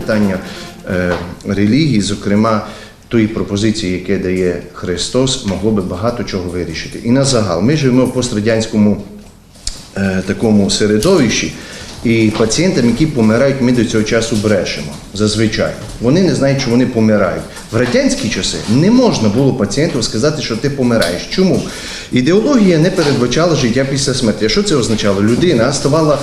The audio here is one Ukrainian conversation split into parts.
питання е, релігії, зокрема тої пропозиції, яке дає Христос, могло би багато чого вирішити. І на загал, ми живемо в пострадянському е, такому середовищі, і пацієнтам, які помирають, ми до цього часу брешемо. Зазвичай. Вони не знають, що вони помирають. В радянські часи не можна було пацієнту сказати, що ти помираєш. Чому? Ідеологія не передбачала життя після смерті. Що це означало? Людина ставала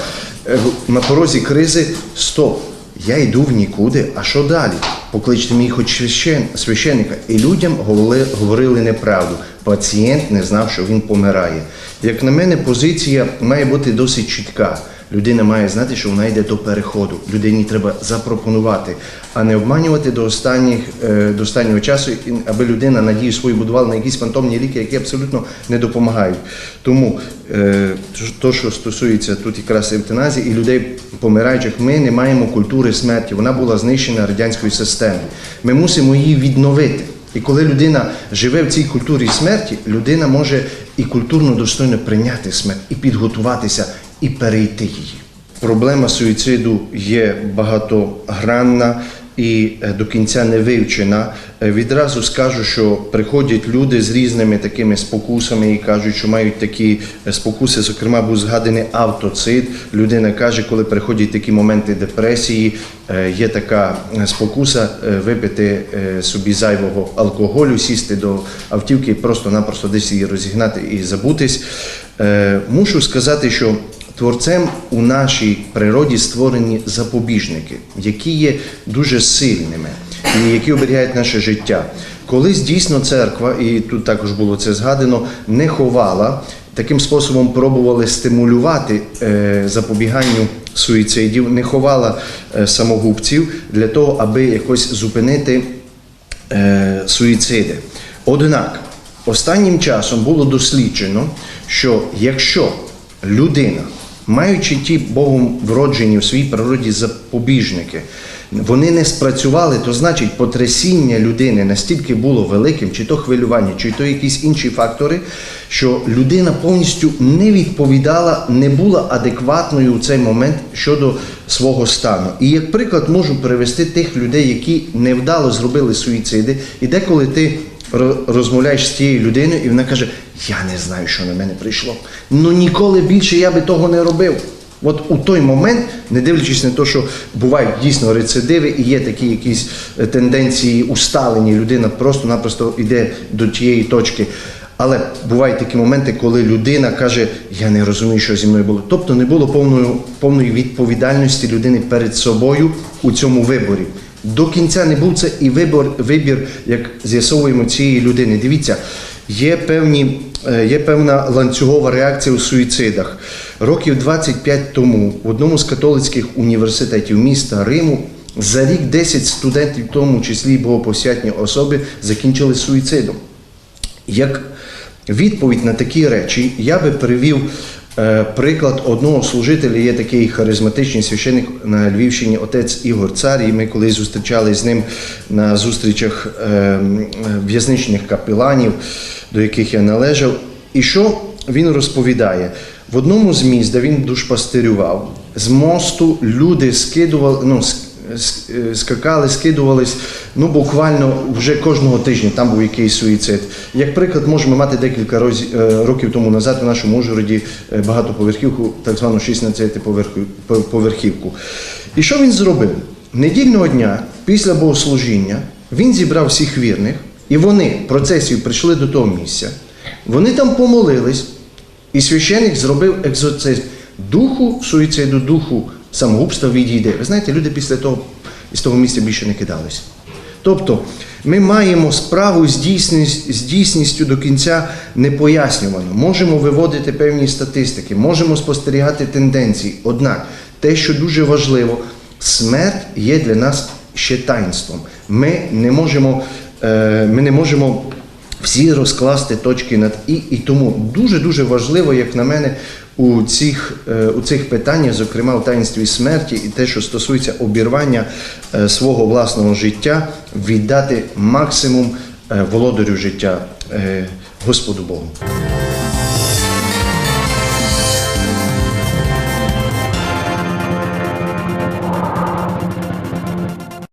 е, на порозі кризи стоп. Я йду в нікуди, а що далі? Покличте мені хоч священ, священника. І людям говорили неправду. Пацієнт не знав, що він помирає. Як на мене, позиція має бути досить чітка. Людина має знати, що вона йде до переходу. Людині треба запропонувати, а не обманювати до, останніх, е, до останнього часу, аби людина надію свою будувала на якісь фантомні ліки, які абсолютно не допомагають. Тому е, то, що стосується тут якраз евтаназії і людей помираючих, ми не маємо культури смерті. Вона була знищена радянською системою. Ми мусимо її відновити. І коли людина живе в цій культурі смерті, людина може і культурно достойно прийняти смерть, і підготуватися, і перейти її. Проблема суїциду є багатогранна і е, до кінця не вивчена. Е, Відразу скажу, що приходять люди з різними такими спокусами і кажуть, що мають такі е, спокуси. Зокрема, був згаданий автоцид. Людина каже, коли приходять такі моменти депресії, є така спокуса випити собі зайвого алкоголю, сісти до автівки і просто-напросто десь її розігнати і забутись. Мушу сказати, що Творцем у нашій природі створені запобіжники, які є дуже сильними і які оберігають наше життя. Колись дійсно церква, і тут також було це згадано, не ховала, таким способом пробували стимулювати е, запобіганню суїцидів, не ховала е, самогубців для того, аби якось зупинити е, суїциди. Однак останнім часом було досліджено, що якщо людина, маючи ті Богом вроджені в своїй природі запобіжники, вони не спрацювали, то значить потрясіння людини настільки було великим, чи то хвилювання, чи то якісь інші фактори, що людина повністю не відповідала, не була адекватною у цей момент щодо свого стану. І як приклад можу привести тих людей, які невдало зробили суїциди, і деколи ти розмовляєш з тією людиною, і вона каже: Я не знаю, що на мене прийшло. Ну ніколи більше я би того не робив. От у той момент, не дивлячись на те, що бувають дійсно рецидиви і є такі якісь е, тенденції усталені, людина просто-напросто йде до тієї точки. Але бувають такі моменти, коли людина каже, я не розумію, що зі мною було. Тобто не було повної, повної відповідальності людини перед собою у цьому виборі. До кінця не був це і вибір, вибір, як з'ясовуємо цієї людини. Дивіться, є певні, е, є певна ланцюгова реакція у суїцидах. Років 25 тому в одному з католицьких університетів міста Риму за рік 10 студентів, в тому числі богопосвятні особи, закінчили суїцидом. Як відповідь на такі речі, я би привів приклад одного служителя. Є такий харизматичний священик на Львівщині, отець Ігор Цар. І ми колись зустрічали з ним на зустрічах е, в'язничних капеланів, до яких я належав. І що він розповідає? В одному з міст, де він душпастирював, з мосту люди скидували, ну, е, скакали, скидувались, ну буквально вже кожного тижня там був якийсь суїцид. Як приклад, можемо мати декілька е, років тому назад у нашому Ужгороді е, багатоповерхівку, так звану 16 поверхівку. І що він зробив? Недільного дня, після богослужіння, він зібрав всіх вірних, і вони процесію прийшли до того місця. Вони там помолились, і священик зробив екзорцизм. Духу суїциду, духу самогубства відійде. Ви знаєте, люди після того із того місця більше не кидались. Тобто ми маємо справу з, дійсність, з дійсністю до кінця непояснювано. Можемо виводити певні статистики, можемо спостерігати тенденції. Однак те, що дуже важливо, смерть є для нас ще таїнством. Ми не можемо, е, ми не можемо всі розкласти точки над і, і тому дуже дуже важливо, як на мене, у цих, е, у цих питаннях, зокрема у таїнстві смерті, і те, що стосується обірвання е, свого власного життя, віддати максимум е, володарю життя Господу Богу.